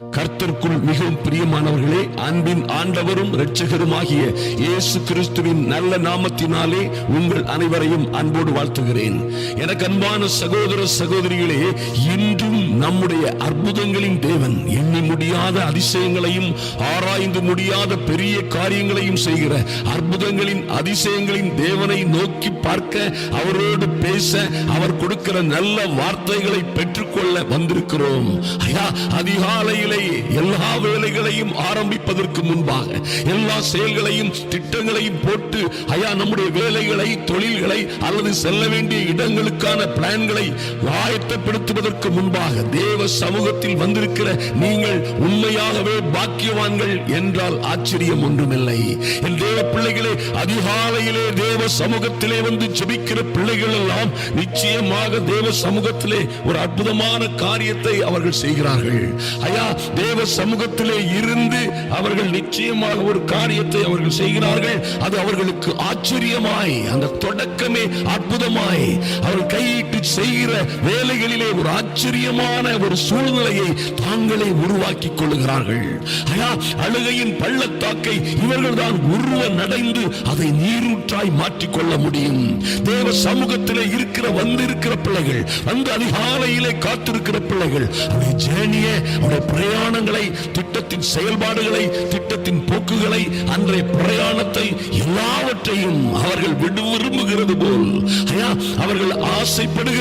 கர்த்தர்க்குள் மிகவும் பிரியமானவர்களே அன்பின் ஆண்டவரும் இரட்சகருமாகிய இயேசு கிறிஸ்துவின் நல்ல நாமத்தினாலே உங்கள் அனைவரையும் அன்போடு வாழ்த்துகிறேன். எனக்கு அன்பான சகோதர சகோதரிகளே இன்றும் நம்முடைய அற்புதங்களின் தேவன் எண்ணி முடியாத அதிசயங்களையும் ஆராய்ந்து முடியாத பெரிய காரியங்களையும் செய்கிற அற்புதங்களின் அதிசயங்களின் தேவனை நோக்கி பார்க்க அவரோடு பேச அவர் கொடுக்கிற நல்ல வார்த்தைகளை பெற்றுக்கொள்ள வந்திருக்கிறோம். ஐயா அதிகாலையிலே எல்லா வேலைகளையும் ஆரம்பிப்பதற்கு முன்பாக எல்லா செயல்களையும் திட்டங்களையும் போட்டு ஐயா நம்முடைய வேலைகளை தொழில்களை அல்லது செல்ல வேண்டிய இடங்களுக்கான பிளான்களை ஆயத்தப்படுத்துவதற்கு முன்பாக தேவ சமூகத்தில் வந்திருக்கிற நீங்கள் உண்மையாகவே பாக்கியவான்கள் என்றால் ஆச்சரியம் ஒன்றுமில்லை. என் தேவ பிள்ளைகளே அதிகாலையிலே தேவ சமூகத்திலே வந்து ஜெபிக்கிற பிள்ளைகள் எல்லாம் நிச்சயமாக தேவ சமூகத்திலே ஒரு அற்புதமான காரியத்தை அவர்கள் செய்கிறார்கள். ஐயா தேவ சமூகத்திலே இருந்து அவர்கள் நிச்சயமாக ஒரு காரியத்தை அவர்கள் செய்கிறார்கள். அது அவர்களுக்கு ஆச்சரியமாய் அந்த தொடக்கமே அற்புதமாய் அவர்கள் கையிட்டு செய்கிற வேலைகளிலே ஒரு ஆச்சரியமான ஒரு சூழ்நிலையை தாங்களே உருவாக்கி கொள்ளுகிறார்கள். ஐயா அழுகையின் பள்ளத்தாக்கை இவர்கள் தான் உருவ நடைந்து அதை நீரூற்றாய் மாற்றிக்கொள்ள முடியும். தேவ சமூகத்திலே இருக்கிற வந்திருக்கிற பிள்ளைகள் வந்து அதிகாலையிலே காத்திருக்கிற பிள்ளைகள் அவருடைய ஜேர்னியை அவருடைய பிரயாணங்களை திட்டத்தின் செயல்பாடுகளை திட்டத்தின் போக்குகளை அன்றைய பிரயாணத்தை எல்லாவற்றையும் அவர்கள் விடு விரும்புகிறது போல். ஐயா அவர்கள்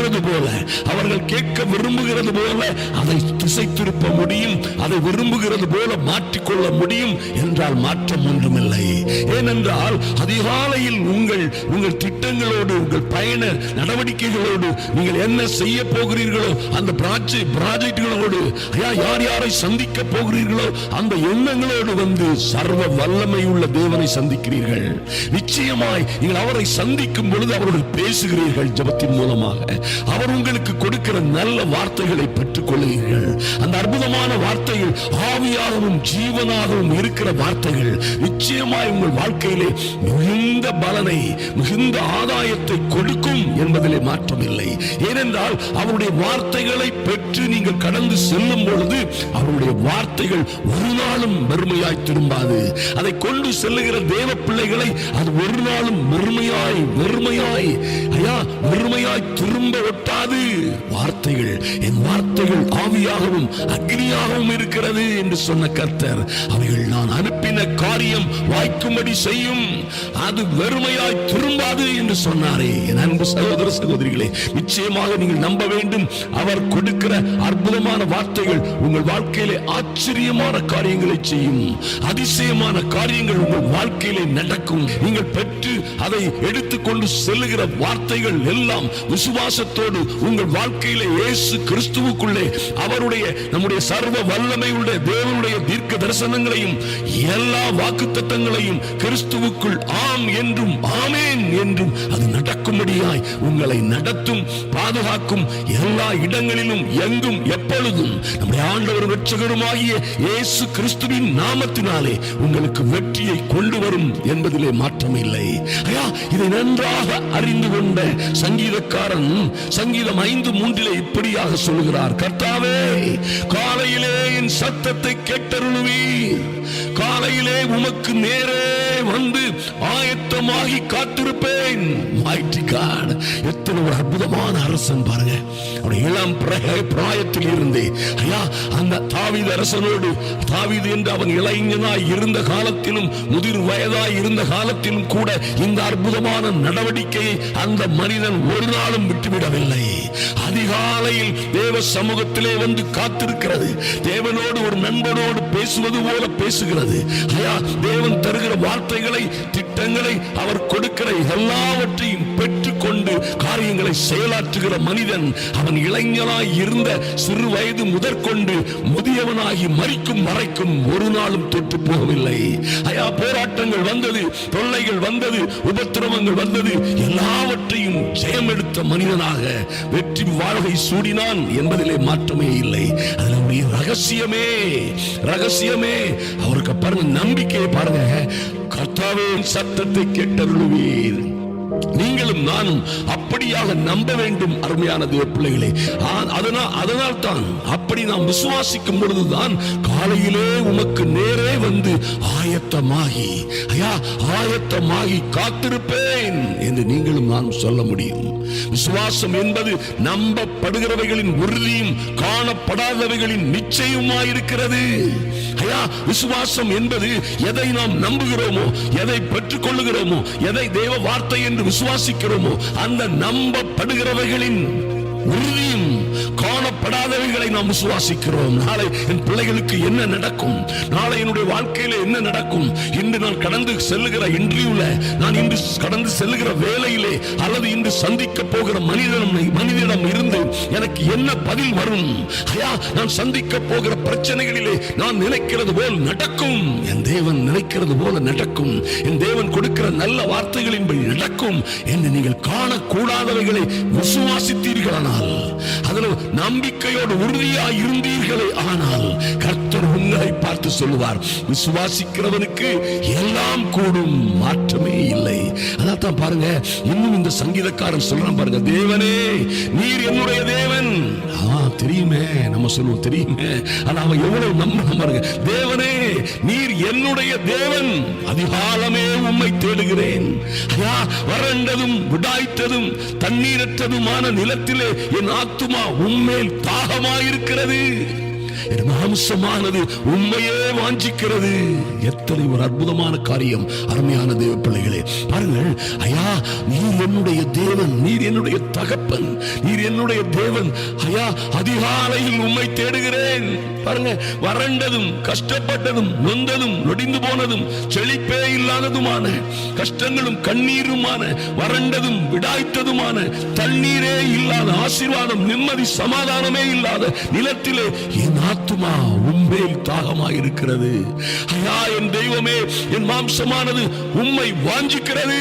விரும்புகிறது போல அவர்கள் கேட்க விரும்புகிறது போல அதை திசை திருப்ப முடியும் அதை விரும்புகிறது போல மாற்றிக்கொள்ள முடியும் என்றால் மாற்றம் ஒன்றுமில்லை. ஏனென்றால் அதிகாலையில் உங்கள் உங்கள் திட்டங்களோடு உங்கள் பயண நடவடிக்கைகளோடு நீங்கள் என்ன செய்ய போகிறீர்களோ அந்த ப்ராஜெக்டுகளோடு யார் யாரை சந்திக்க போகிறீர்களோ அந்த எண்ணங்களோடு வந்து சர்வ வல்லமை உள்ள தேவனை சந்திக்கிறீர்கள். நிச்சயமாய் நீங்கள் அவரை சந்திக்கும் பொழுது அவரோடு பேசுகிறீர்கள் ஜபத்தின் மூலமாக. அவர் உங்களுக்கு கொடுக்கிற நல்ல வார்த்தைகளை பெற்றுக் கொள்ளுங்கள் அந்த அற்புதமான வார்த்தைகள் ஆவியாகவும் ஜீவனாகவும் இருக்கிற வார்த்தைகள் நிச்சயமாய் உங்கள் வாழ்க்கையிலே மிகுந்த பலனை மிகுந்த ஆதாயத்தை கொடுக்கும் என்பதிலே மாற்றம் இல்லை ஏனென்றால் அவருடைய வார்த்தைகளை பெற்று நீங்கள் கடந்து செல்லும் பொழுது அவருடைய வார்த்தைகள் ஒரு நாளும் வெறுமையாய் திரும்பாது. அதை கொண்டு செல்லுகிற தேவ பிள்ளைகளை அது ஒரு நாளும் வெறுமையாய் வெறுமையாய் ஐயா வெறுமையாய் திரும்ப ஒட்டாது. வார்த்தைகள் என் வார்த்தைகள் ஆவியாகவும் அக்னியாகவும் இருக்கிறது என்று சொன்ன கர்த்தர் அவைகள் நான் அனுப்பின காரியம் வாய்க்கும்படி செய்யும். அது வெறுமையாய் திரும்பாது என்று சொன்னாரே. என் அன்பு சகோதர சகோதரிகளே நிச்சயமாக நீங்கள் நம்ப வேண்டும். அவர் கொடுக்கிற அற்புதமான வார்த்தைகள் உங்கள் வாழ்க்கையிலே ஆச்சரியமான காரியங்களை செய்யும். அதிசயமான காரியங்கள் உங்கள் வாழ்க்கையிலே நடக்கும். நீங்கள் பெற்று அதை எடுத்துக்கொண்டு செல்லுகிற வார்த்தைகள் எல்லாம் விசுவாசத்தோடு உங்கள் வாழ்க்கையில இயேசு கிறிஸ்துவுக்குள்ளே அவருடைய நம்முடைய சர்வ வல்லமை உள்ள தேவனுடைய தீர்க்க தரிசனங்களையும் எல்லா வாக்குத்தத்தங்களையும் கிறிஸ்துவுக்குள் ஆம் என்றும் ஆமேன் என்றும் அது நடக்கும்படியாய் உங்களை நடத்தும் பாதுகாக்கும் எல்லா இடங்களிலும் எங்கும் எப்பொழுதும். நம்முடைய ஆண்டவர் வெற்றகருமாகிய இயேசு கிறிஸ்துவின் நாமத்தினாலே உங்களுக்கு வெற்றியை கொண்டு வரும் என்பதிலே மாற்றம் இல்லை ஐயா இதை நன்றாக அறிந்து கொண்ட சங்கீதக்காரன் சங்கீதம் ஐந்து மூன்றிலே இப்படியாக சொல்லுகிறார் கர்த்தாவே காலையிலே என் சத்தத்தை கேட்டருளுவீர். காலையிலே உமக்கு நேரே வந்து ஆயத்தமாகி காத்திருப்பேன். எத்தனை ஒரு அற்புதமான அரசன் பாருங்க. அவருடைய இளம் பிராயத்தில் இருந்தே. ஐயா அந்த தாவீது அரசனோடு தாவீது என்று அவன் இளைஞனாய் இருந்த காலத்திலும் முதிர் வயதாய் இருந்த காலத்திலும் கூட இந்த அற்புதமான நடவடிக்கையை அந்த மனிதன் ஒரு நாளும் விட்டுவிடவில்லை. அதிகாலையில் தேவ சமூகத்திலே வந்து காத்திருக்கிறது. தேவனோடு ஒரு நண்பனோடு பேசுவது போல பேசுகிறது. ஐயா தேவன் தருகிற வார்த்தைகளை திட்டங்களை அவர் கொடுக்கிற எல்லாவற்றையும் பெற்றுக்கொண்டு காரியங்களை செயலாற்றுகிற மனிதன் அவன் இளைஞனாய் இருந்த சிறு வயது முதற்கொண்டு முதியவனாகி மறிக்கும் மறைக்கும் ஒரு நாளும் தொட்டு போகவில்லை. ஐயா போராட்டங்கள் வந்தது தொல்லைகள் வந்தது உபத்திரவங்கள் வந்தது எல்லாவற்றையும் ஜெயம் எடுத்த மனிதனாக வெற்றி வாழ்வை சூடினான் என்பதிலே மாற்றமே இல்லை. அதனுடைய ரகசியமே ரகசியமே. அவருக்கு பாருங்க நம்பிக்கையை பாருங்க. கர்த்தாவின் சத்தத்தை கேட்டருளுவீர். நீங்களும் நானும் அப்படியாக நம்ப வேண்டும் அருமையான தேவ பிள்ளைகளே அதனால் அதனால் தான் அப்படி நாம் விசுவாசிக்கும் பொழுதுதான் காலையிலே உமக்கு நேரே வந்து ஆயத்தமாகி ஐயா ஆயத்தமாகி காத்திருப்பேன் என்று நீங்களும் நான் சொல்ல முடியும். விசுவாசம் என்பது நம்பப்படுகிறவைகளின் உறுதியும் காணப்படாதவைகளின் நிச்சயமாயிருக்கிறது. ஐயா விசுவாசம் என்பது எதை நாம் நம்புகிறோமோ எதை பெற்றுக் கொள்ளுகிறோமோ எதை தேவ வார்த்தை என்று விசுவாசிக்கிறோமோ அந்த நம்பப்படுகிறவைகளின் உறுதியும் செய்திகளை நாம் விசுவாசிக்கிறோம். நாளை என் பிள்ளைகளுக்கு என்ன நடக்கும்? நாளை என்னுடைய வாழ்க்கையில என்ன நடக்கும்? இன்று நான் கடந்து செல்லுகிற இன்டர்வியூல நான் இன்று கடந்து செல்லுகிற வேலையிலே அல்லது இன்று சந்திக்க போகிற மனிதனம் மனிதனிடம் இருந்து எனக்கு என்ன பதில் வரும்? ஐயா நான் சந்திக்க போகிற பிரச்சனைகளிலே நான் நினைக்கிறது போல் நடக்கும். என் தேவன் நினைக்கிறது போல நடக்கும். என் தேவன் கொடுக்கிற நல்ல வார்த்தைகளின்படி நடக்கும். என்று நீங்கள் காணக்கூடாதவைகளை விசுவாசித்தீர்களானால் அதில் நம்பிக்கையோடு உறுதியாய் இருந்தீர்களே ஆனால் கர்த்தர் உங்களை பார்த்து சொல்லுவார் விசுவாசிக்கிறவனுக்கு எல்லாம் கூடும் மாற்றமே இல்லை. அதான் பாருங்க இன்னும் இந்த சங்கீதக்காரன் சொல்றான் பாருங்க தேவனே நீர் என்னுடைய தேவன். ஆ தெரியுமே நம்ம சொல்லுவோம் தெரியுமே. ஆனா அவன் எவ்வளவு நம்ப பாருங்க தேவனே நீர் என்னுடைய தேவன். அதிகாலமே உம்மை தேடுகிறேன். ஐயா வறண்டதும் விடாய்த்ததும் தண்ணீரற்றதுமான நிலத்திலே என் ஆத்துமா உம்மேல் தாகமாயிருக்கிறது என் மாம்சமானது உண்மையே வாஞ்சிக்கிறது. எத்தனை ஒரு அற்புதமான காரியம் அருமையான தேவ பிள்ளைகளே. பாருங்கள் ஐயா நீர் என்னுடைய தேவன் நீர் என்னுடைய தகப்பன் நீர் என்னுடைய தேவன். ஐயா அதிகாலையில் உண்மை தேடுகிறேன். பாருங்க வறண்டதும் கஷ்டப்பட்டதும் நொந்ததும் நொடிந்து போனதும் செழிப்பே இல்லாததுமான கஷ்டங்களும் கண்ணீருமான வறண்டதும் விடாய்த்ததுமான தண்ணீரே இல்லாத ஆசீர்வாதம் நிம்மதி சமாதானமே இல்லாத நிலத்திலே என் ஆத்மா உண்மையில் தாகமாக இருக்கிறது ஐயா என் தெய்வமே என் மாம்சமானது உண்மை வாஞ்சிக்கிறது.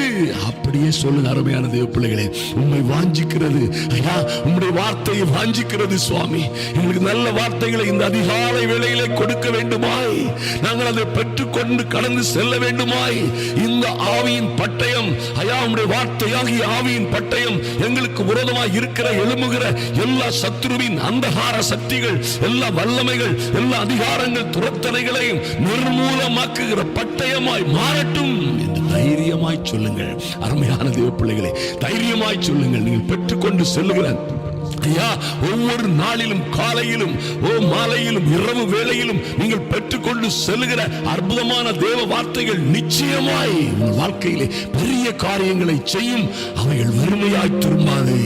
அப்படியே சொல்லுங்க அருமையான தேவ பிள்ளைகளே உண்மை வாஞ்சிக்கிறது. ஐயா உம்முடைய வார்த்தையை வாஞ்சிக்கிறது சுவாமி. எங்களுக்கு நல்ல வார்த்தைகளை இந்த அதிகாலை வேளையிலே கொடுக்க வேண்டுமாய். நாங்கள் அதை பெற்றுக்கொண்டு கடந்து செல்ல வேண்டுமாய். இந்த ஆவியின் பட்டயம் ஐயா உம்முடைய வார்த்தையாகிய ஆவியின் பட்டயம் எங்களுக்கு விரோதமாய் இருக்கிற எழுமுகிற எல்லா சத்ருவின் அந்தகார சக்திகள் எல்லா வல்லமைகள் எல்லா அதிகாரங்கள் துரத்தனைகளையும் நிர்மூலமாக்குகிற பட்டயமாய் மாறட்டும் என்று தைரியமாய் சொல்லுங்கள். அருமையான தேவ பிள்ளைகளை தைரியமாய் சொல்லுங்கள். நீங்கள் பெற்றுக்கொண்டு செல்லுகிற பார்த்தியா ஒவ்வொரு நாளிலும் காலையிலும் ஓ மாலையிலும் இரவு வேளையிலும் நீங்கள் பெற்றுக்கொண்டு செல்கிற அற்புதமான தேவ வார்த்தைகள் நிச்சயமாய் உங்கள் வாழ்க்கையிலே பெரிய காரியங்களை செய்யும். அவைகள் வறுமையாய் திரும்பாது.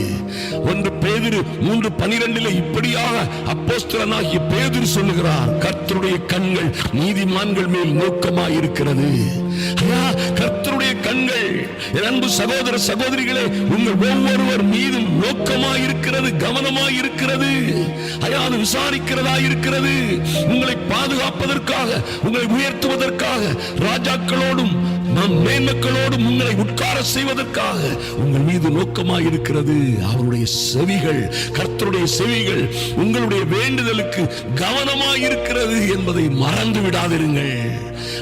ஒன்று பேதிரு மூன்று பனிரெண்டில் இப்படியாக அப்போஸ்தலனாகிய பேதிரு சொல்லுகிறார் கர்த்தருடைய கண்கள் நீதிமான்கள் மேல் நோக்கமாய் இருக்கிறது. அன்பு சகோதர சகோதரிகளே உங்கள் ஒவ்வொருவர் மீதும் நோக்கமாய் இருக்கிறது கவனமாய் இருக்கிறது. அதாவது விசாரிக்கிறதா இருக்கிறது. உங்களை பாதுகாப்பதற்காக உங்களை உயர்த்துவதற்காக ராஜாக்களோடும் நம் மேன்மக்களோடு உங்களை உட்கார செய்வதற்காக உங்கள் மீது நோக்கமாக இருக்கிறது. அவருடைய செவிகள் கர்த்தருடைய செவிகள் உங்களுடைய வேண்டுதலுக்கு கவனமாக இருக்கிறது என்பதை மறந்து விடாதிருங்கள்.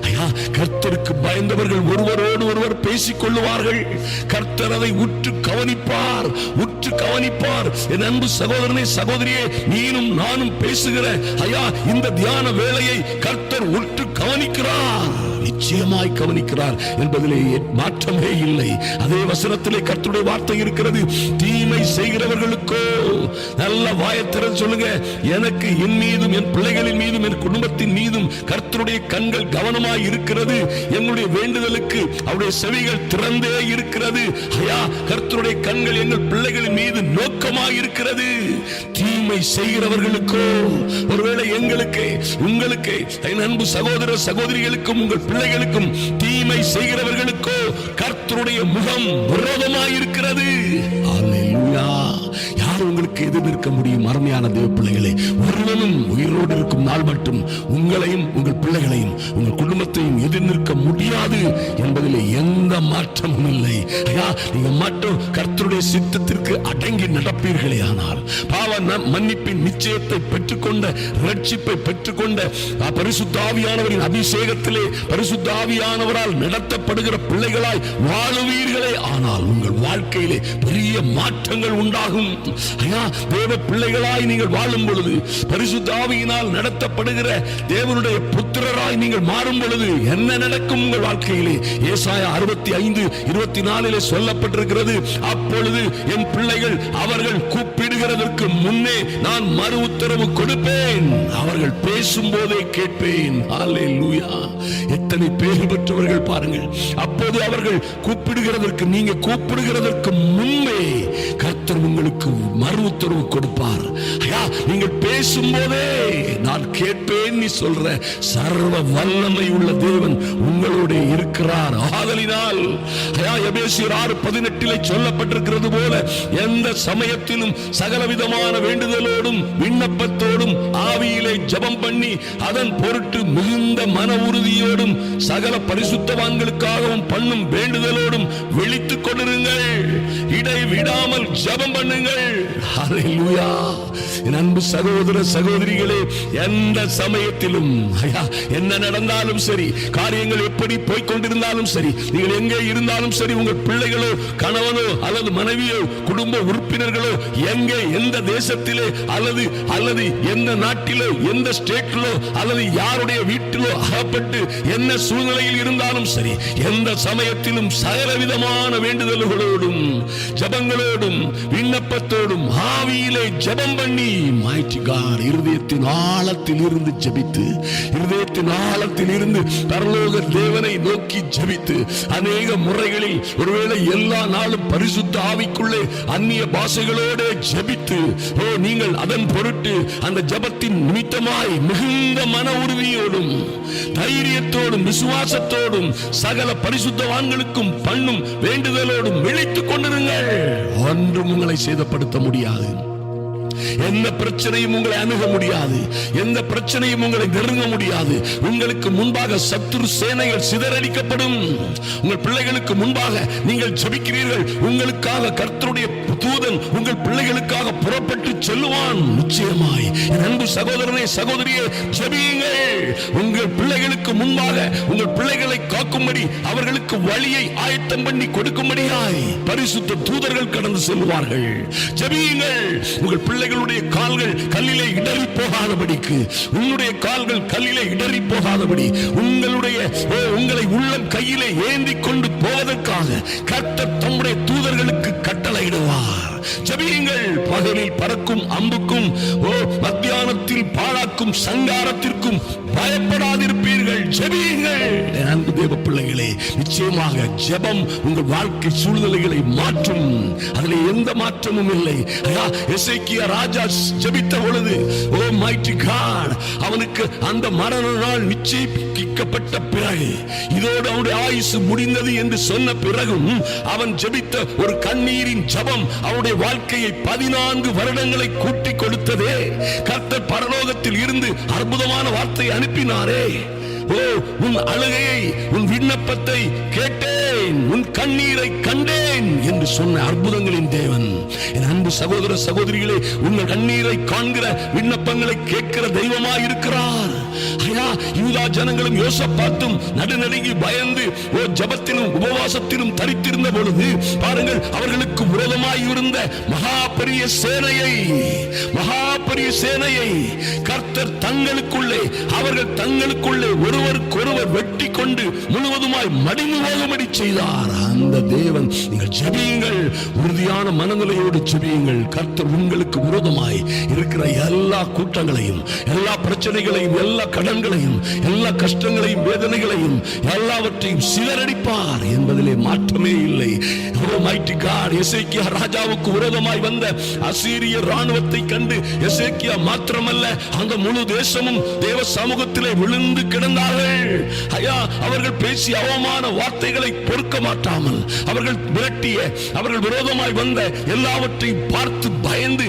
ஐயா கர்த்தருக்கு பயந்தவர்கள் ஒருவரோடு ஒருவர் பேசிக் கொள்ளுவார்கள். கர்த்தர் அதை உற்று கவனிப்பார் உற்று கவனிப்பார். என் அன்பு சகோதரனே சகோதரியே நீனும் நானும் பேசுகிற ஐயா இந்த தியான வேலையை கர்த்தர் உற்று கவனிக்கிறார். நிச்சயமாய் கவனிக்கிறார் என்பதிலே மாற்றமே இல்லை. அதே வசனத்திலே கர்த்தருடைய வார்த்தை இருக்கிறது. தீமை செய்கிறவர்களுக்கோ நல்ல வாயத்திறன் சொல்லுங்க. எனக்கு என் மீதும் என் பிள்ளைகளின் மீதும் என் குடும்பத்தின் மீதும் கர்த்தருடைய கண்கள் கவனமாய் இருக்கிறது. என்னுடைய வேண்டுதலுக்கு அவருடைய செவிகள் திறந்தே இருக்கிறது. ஐயா கர்த்தருடைய கண்கள் எங்கள் பிள்ளைகளின் மீது நோக்கமாய் இருக்கிறது. தீமை செய்கிறவர்களுக்கோ ஒருவேளை உங்களுக்கு உங்களுக்கு என் அன்பு சகோதர சகோதரிகளுக்கும் உங்கள் பிள்ளைகளுக்கும் தீமை செய்கிறவர்களுக்கோ கர்த்தருடைய முகம் விரோதமாயிருக்கிறது. யார் உங்களுக்கு எதிர் நிற்க முடியும் அருமையான தேவ பிள்ளைகளே? ஒருவனும் உயிரோடு இருக்கும் நாள் மட்டும் உங்களையும் உங்கள் பிள்ளைகளையும் உங்கள் குடும்பத்தையும் எதிர் நிற்க முடியாது என்பதில் எந்த மாற்றமும் இல்லை. ஐயா நீங்க மட்டும் கர்த்தருடைய சித்தத்திற்கு அடங்கி நடப்பீர்களே ஆனால் பாவ மன்னிப்பின் நிச்சயத்தை பெற்றுக்கொண்ட ரட்சிப்பை பெற்றுக்கொண்ட பரிசுத்தாவியானவரின் அபிஷேகத்திலே பரிசுத்தாவியானவரால் நடத்தப்படுகிற பிள்ளைகளாய் வாழுவீர்களே ஆனால் உங்கள் வாழ்க்கையிலே பெரிய மாற்றங்கள் உண்டாகும். ஐயா தேவ பிள்ளைகளாய் நீங்கள் வாழும் பொழுது பரிசுத்தாவியினால் நடத்தப்படுகிற தேவனுடைய புத்திரராய் நீங்கள் மாறும் பொழுது என்ன நடக்கும் உங்கள் வாழ்க்கையிலே? ஏசாய அறுபத்தி ஐந்து இருபத்தி நாலிலே சொல்லப்பட்டிருக்கிறது அப்பொழுது என் பிள்ளைகள் அவர்கள் கூப்பிடுகிறதற்கு முன்னே நான் மறு உத்தரவு கொடுப்பேன். அவர்கள் பேசும் போதே கேட்பேன் எத்தனை பேர் பெற்றவர்கள் பாருங்கள். அப்போது அவர்கள் கூப்பிடுகிறதற்கு நீங்க கூப்பிடுகிறதற்கு முன் கர்த்தர் உங்களுக்கு மறு உத்தரவு கொடுப்பார். ஐயா நீங்கள் பேசும்போதே நான் கேட்டு கேட்பேன் நீ சொல்ற சர்வ வல்லமை உள்ள தேவன் உங்களோட இருக்கிறார். ஆதலினால் ஆறு பதினெட்டிலே சொல்லப்பட்டிருக்கிறது போல எந்த சமயத்திலும் சகலவிதமான வேண்டுதலோடும் விண்ணப்பத்தோடும் ஆவியிலே ஜபம் பண்ணி அதன் பொருட்டு மிகுந்த மன உறுதியோடும் சகல பரிசுத்தவான்களுக்காகவும் பண்ணும் வேண்டுதலோடும் விழித்துக் கொண்டிருங்கள். இடை விடாமல் ஜெபம் பண்ணுங்கள். அன்பு சகோதர சகோதரிகளே எந்த சமயம் சமயத்திலும் என்ன நடந்தாலும் சரி காரியங்கள் எப்படி போய்க் கொண்டிருந்தாலும் சரி நீங்கள் எங்கே இருந்தாலும் சரி உங்கள் பிள்ளைகளோ கணவனோ அல்லது மனைவியோ குடும்ப உறுப்பினர்களோ எங்கே எந்த தேசத்திலே அல்லது அல்லது எந்த நாட்டிலோ எந்த ஸ்டேட்டிலோ அல்லது யாருடைய வீட்டிலோ அகப்பட்டு என்ன சூழ்நிலையில் இருந்தாலும் சரி எந்த சமயத்திலும் சகலவிதமான வேண்டுதல்களோடும் ஜபங்களோடும் விண்ணப்பத்தோடும் ஆவியிலே ஜெபம் பண்ணி mighty கார் இருதயத்தின் ஆழத்தில் இருந்து ஜபித்து இருதயத்தின் ஆழத்தில் இருந்து பரலோக தேவனை நோக்கி ஜபித்து அநேக முறைகளில் ஒருவேளை எல்லா நாளும் பரிசுத்த ஆவிக்குள்ளே அந்நிய பாஷைகளோடு ஜபித்து ஓ நீங்கள் அதன் பொருட்டு அந்த ஜெபத்தின் நிமித்தமாய் மிகுந்த மன உறுதியோடும் தைரியத்தோடும் விசுவாசத்தோடும் சகல பரிசுத்தவான்களுக்கும் பண்ணும் வேண்டுதலோடும் விழித்துக் கொண்டிருங்கள். ஒன்றும் உங்களை சேதப்படுத்த முடியாது. எந்த பிரச்சனையும் உங்களை அணுக முடியாது. எந்த பிரச்சனையும் உங்களை நெருங்க முடியாது. உங்களுக்கு முன்பாக சத்துரு சேனைகள் சிதறடிக்கப்படும். உங்கள் பிள்ளைகளுக்கு முன்பாக நீங்கள் ஜபிக்கிறீர்கள். உங்களுக்காக கர்த்தருடைய தூதன் உங்கள் பிள்ளைகளுக்காக புறப்பட்டு செல்லுவான். நிச்சயமாய். என் அன்பு சகோதரனே சகோதரியே ஜபியுங்கள். உங்கள் பிள்ளைகளுக்கு முன்பாக உங்கள் பிள்ளைகளை காக்கும்படி அவர்களுக்கு வழியை ஆயத்தம் பண்ணி கொடுக்கும்படியாய் பரிசுத்த தூதர்கள் கடந்து செல்வார்கள். ஜபியுங்கள். உங்கள் உங்களுடைய கால்கள் கல்லிலே இடறி போகாதபடிக்கு. உன்னுடைய கால்கள் கல்லிலே இடறி போகாதபடி. உங்களுடைய ஓ, உங்களை உள்ளம் கையிலே ஏந்தி கொண்டு போவதற்காக கர்த்தர் தம்முடைய தூதர்களுக்கு கட்டளையிடுவார். ஜபியுங்கள் பகலில் பறக்கும் அம்புக்கும் ஓ மத்தியானத்தில் பாழாக்கும் சங்காரத்திற்கும் பயப்படாதிருப்பீர்கள். ஜெபியுங்கள். அன்பு தேவ பிள்ளைகளே நிச்சயமாக ஜெபம் உங்கள் வாழ்க்கை சூழ்நிலைகளை மாற்றும். அதில் எந்த மாற்றமும் இல்லை. ஐயா ராஜா ஜெபித்த பொழுது ஓ மைட்டி காட் அவனுக்கு அந்த மரண நாள் நிச்சயிக்கப்பட்ட பிறகு இதோடு அவனுடைய ஆயுசு முடிந்தது என்று சொன்ன பிறகும் அவன் ஜெபித்த ஒரு கண்ணீரின் ஜபம் அவனுடைய வாழ்க்கையை பதினான்கு வருடங்களை கூட்டி கொடுத்ததே. கர்த்த கர்த்தர் பரலோகத்தில் இருந்து அற்புதமான வார்த்தை அனுப்பினாரே. ஓ உன் அழுகையை உன் விண்ணப்பத்தை கேட்டேன் உன் கண்ணீரை கண்டேன் என்று சொன்ன அற்புதங்களின் தேவன். என் அன்பு சகோதர சகோதரிகளே உங்கள் கண்ணீரை காண்கிற விண்ணப்பங்களை கேட்கிற தெய்வமாய் இருக்கிறார் ஐயா யூதா ஜனங்களும் யோசப்பாத்தும் நடுநடுங்கி பயந்து ஓ ஜபத்திலும் உபவாசத்திலும் தரித்திருந்த பொழுது பாருங்கள் அவர்களுக்கு விரோதமாய் இருந்த மகா பெரிய சேனையை மகா பெரிய சேனையை கர்த்தர் தங்களுக்குள்ளே அவர்கள் தங்களுக்குள்ளே ஒருவருக்கொருவர் வெட்டி கொண்டு முழுவதுமாய் மடிந்து போகும்படி செய்தார். அந்த தேவன். நீங்கள் ஜெபியுங்கள். உறுதியான மனநிலையோடு ஜெபியுங்கள். கர்த்தர் உங்களுக்கு விரோதமாய் இருக்கிற எல்லா கூட்டங்களையும் எல்லா பிரச்சனைகளையும் எல்லா கடன்களையும் எல்லா கஷ்டங்களையும் வேதனைகளையும் எல்லாவற்றையும் சிதறடிப்பார் என்பதிலே மாற்றமே இல்லை. Oh எசேக்கியா ராஜாவுக்கு விரோதமாய் வந்த அசீரிய ராணுவத்தை கண்டு எசேக்கியா மாத்திரமல்ல அந்த முழு தேசமும் தேவ சமூகத்திலே விழுந்து கிடந்தார்கள். ஐயா அவர்கள் பேசிய அவமான வார்த்தைகளை பொறுத்து பொறுக்க மாட்டாமல் அவர்கள் விரட்டிய அவர்கள் விரோதமாய் வந்த எல்லாவற்றையும் பார்த்து பயந்து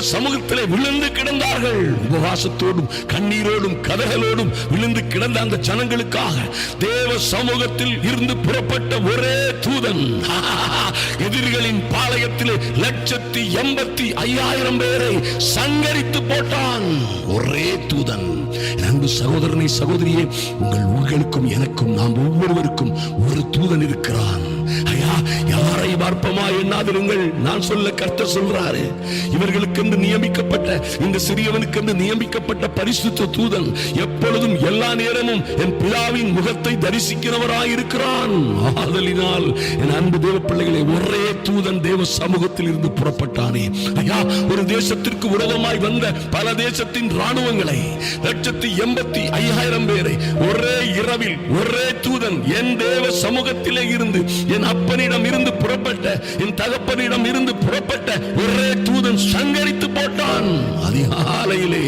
தேவ சமூகத்திலே விழுந்து கிடந்தார்கள். உபவாசத்தோடும் கண்ணீரோடும் கதகளோடும் விழுந்து கிடந்த அந்த ஜனங்களுக்காக தேவ சமூகத்தில் இருந்து புறப்பட்ட ஒரே தூதன். எதிரிகளின் பாளையத்திலே லட்சத்தி எண்பத்தி ஐயாயிரம் பேரை சங்கரித்து போட்டான். ஒரே தூதன். அன்பு சகோதரனை சகோதரியே உங்கள் உங்களுக்கும் எனக்கும் நாம் ஒவ்வொருவருக்கும் ஒரு தூதன் இருக்கிறான். ஐயா யாரை பார்ப்பமா எண்ணாதிருங்கள் நான் சொல்ல கர்த்தர் சொல்றாரு. இவர்களுக்கென்று நியமிக்கப்பட்ட இந்த சிறியவனுக்கென்று நியமிக்கப்பட்ட பரிசுத்த தூதன் எப்பொழுதும் நேரமும் என் பிதாவின் முகத்தை தரிசிக்கிறவராயிருக்கிறான். ஆதலினால் என் அன்பு தேவ பிள்ளைகளை ஒரே தூதன் தேவ சமூகத்தில் இருந்து புறப்பட்டானே. ஐயா ஒரு தேசத்திற்கு உலகமாய் வந்த பல தேசத்தின் ராணுவங்களை லட்சத்தி எண்பத்தி ஐயாயிரம் பேரை ஒரே இரவில் ஒரே தூதன் என் தேவ சமூகத்திலே இருந்து என் அப்பனிடம் இருந்து புறப்பட்ட என் தகப்பனிடம் இருந்து புறப்பட்ட ஒரே தூதன் சங்கரித்து போட்டான். அதிகாலையிலே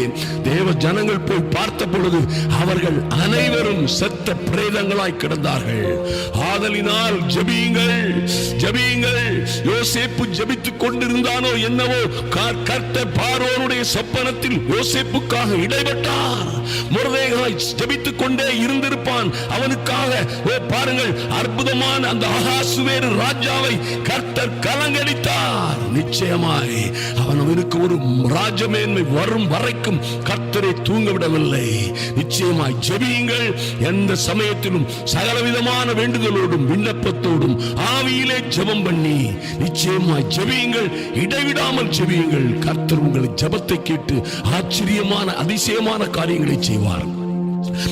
தேவ ஜனங்கள் போய் பார்த்த பொழுது அவர்கள் அனைவரும் செத்த பிரேதங்களாய் கிடந்தார்கள். ஆதலினால் ஜபியுங்கள் ஜபியுங்கள். யோசேப்பு ஜெபித்துக் கொண்டிருந்தானோ என்னவோ கர்த்த பார்வோனுடைய சொப்பனத்தில் யோசேப்புக்காக இடைப்பட்டார். முருதேகாய் ஜெபித்துக் கொண்டே இருந்திருப்பான். அவனுக்காக ஓ பாருங்கள் அற்புதமான அந்த அகாசுவேறு ராஜாவை கர்த்தர் கலங்கடித்தார். நிச்சயமாய் அவன் அவனுக்கு ஒரு ராஜமேன்மை வரும் வரைக்கும் கர்த்தரை தூங்க விடவில்லை நிச்சயமாய் ஜெபியுங்கள் எந்த சமயத்திலும் சகலவிதமான வேண்டுதலோடும் விண்ணப்பத்தோடும் ஆவியிலே ஜெபம் பண்ணி நிச்சயமாய் ஜெபியுங்கள். இடைவிடாமல் ஜெபியுங்கள். கர்த்தர் உங்களை ஜெபத்தை கேட்டு ஆச்சரியமான அதிசயமான காரியங்களை செய்வார்.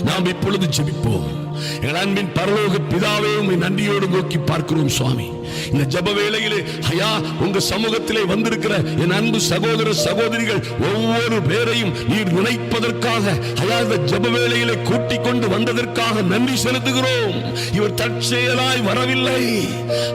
நாம் இப்பொழுது ஜெபிப்போம். எங்கள் அன்பின் பரலோக பிதாவே உண்மை நன்றியோடு நோக்கி பார்க்கிறோம் சுவாமி. இந்த ஜப வேளையிலே ஐயா உங்க சமூகத்திலே வந்திருக்கிற என் அன்பு சகோதர சகோதரிகள் ஒவ்வொரு பேரையும் நீர் நினைப்பதற்காக ஐயா இந்த ஜப வேளையிலே கூட்டிக் கொண்டு வந்ததற்காக நன்றி செலுத்துகிறோம். இவர் தற்செயலாய் வரவில்லை.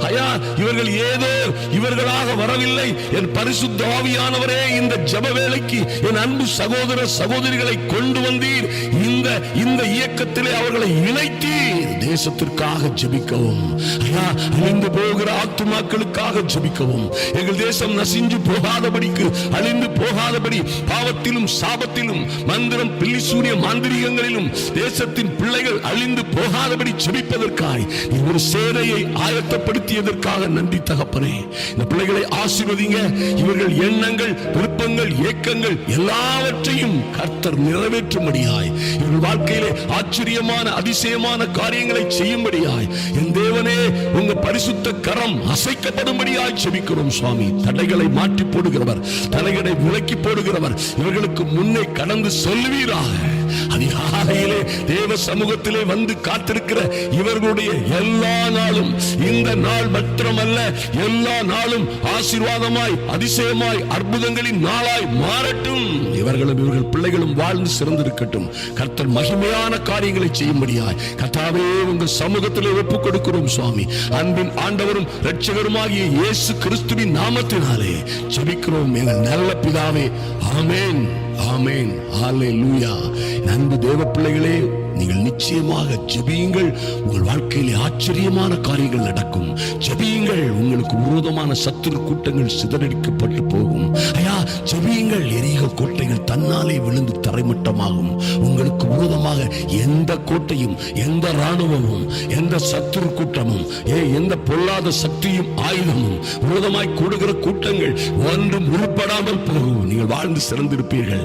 ஐயா இவர்கள் ஏதோ இவர்களாக வரவில்லை. என் பரிசுத்த ஆவியானவரே இந்த ஜப வேளைக்கு என் அன்பு சகோதர சகோதரிகளை கொண்டு வந்தீர். இந்த இந்த இயக்கத்திலே அவர்களை இணைத்து இணைத்தீர் தேசத்திற்காக ஜபிக்கவும். ஐயா அழிந்து போகிற ஆத்துமாக்களுக்காக ஜபிக்கவும். எங்கள் தேசம் நசிஞ்சு போகாதபடிக்கு அழிந்து போகாதபடி பாவத்திலும் சாபத்திலும் மந்திரம் பில்லிசூரிய மாந்திரிகங்களிலும் தேசத்தின் பிள்ளைகள் அழிந்து போகாதபடி ஜபிப்பதற்காய் நீ ஒரு சேனையை ஆயத்தப்படுத்தியதற்காக நன்றி தகப்பனே. இந்த பிள்ளைகளை ஆசிர்வதிங்க. இவர்கள் எண்ணங்கள் விருப்பங்கள் ஏக்கங்கள் எல்லாவற்றையும் கர்த்தர் நிறைவேற்றும்படியாய். இவர்கள் வாழ்க்கையிலே ஆச்சரியமான அதிசயமான காரியங்களை செய்யும்படியாய். என் தேவனே உங்க பரிசுத்த கரம் அசைக்கப்படும்படியாய் செபிக்கிறோம் சுவாமி. தடைகளை மாற்றி போடுகிறவர் தலைகளை விலக்கி போடுகிறவர் இவர்களுக்கு முன்னே கடந்து சொல்லுவீராக அதிகாலையிலே தேவ சமூகத்திலே வந்து காத்திருக்கிற இவர்களுடைய எல்லா நாளும் இந்த நாள் மாத்திரமல்ல எல்லா நாளும் ஆசீர்வாதமாய் அதிசயமாய் அற்புதங்களின் நாளாய் மாறட்டும். இவர்களும் இவர்கள் பிள்ளைகளும் வாழ்ந்து சிறந்திருக்கட்டும். கர்த்தர் மகிமையான காரியங்களை செய்யும்படியாய் கர்த்தாவே உங்கள் சமூகத்திலே ஒப்புக் கொடுக்கிறோம் சுவாமி. அன்பின் ஆண்டவரும் இரட்சகருமாகிய இயேசு கிறிஸ்துவின் நாமத்தினாலே ஜெபிக்கிறோம் எங்கள் நல்ல பிதாவே. ஆமேன். ஆமென். ஹalleluya. அன்பு தேவ பிள்ளைகளே நீங்கள் நிச்சயமாக ஜெபியுங்கள். உங்கள் வாழ்க்கையிலே ஆச்சரியமான காரியங்கள் நடக்கும். ஜெபியுங்கள். உங்களுக்கு விரோதமான சத்துரு கூட்டங்கள் சிதறடிக்கப்பட்டு போகும். ஐயா ஜெபியுங்கள். எரிக கோட்டைகள் தன்னாலே விழுந்து தரைமட்டமாகும். உங்களுக்கு விரோதமாக எந்த கோட்டையும் எந்த ராணுவமும் எந்த சத்துரு கூட்டமும் ஏ எந்த பொல்லாத சக்தியும் ஆயுதமும் விரோதமாய் கூடுகிற கூட்டங்கள் ஒன்றும் உருப்படாமல் போகும். நீங்கள் வாழ்ந்து சிறந்திருப்பீர்கள்.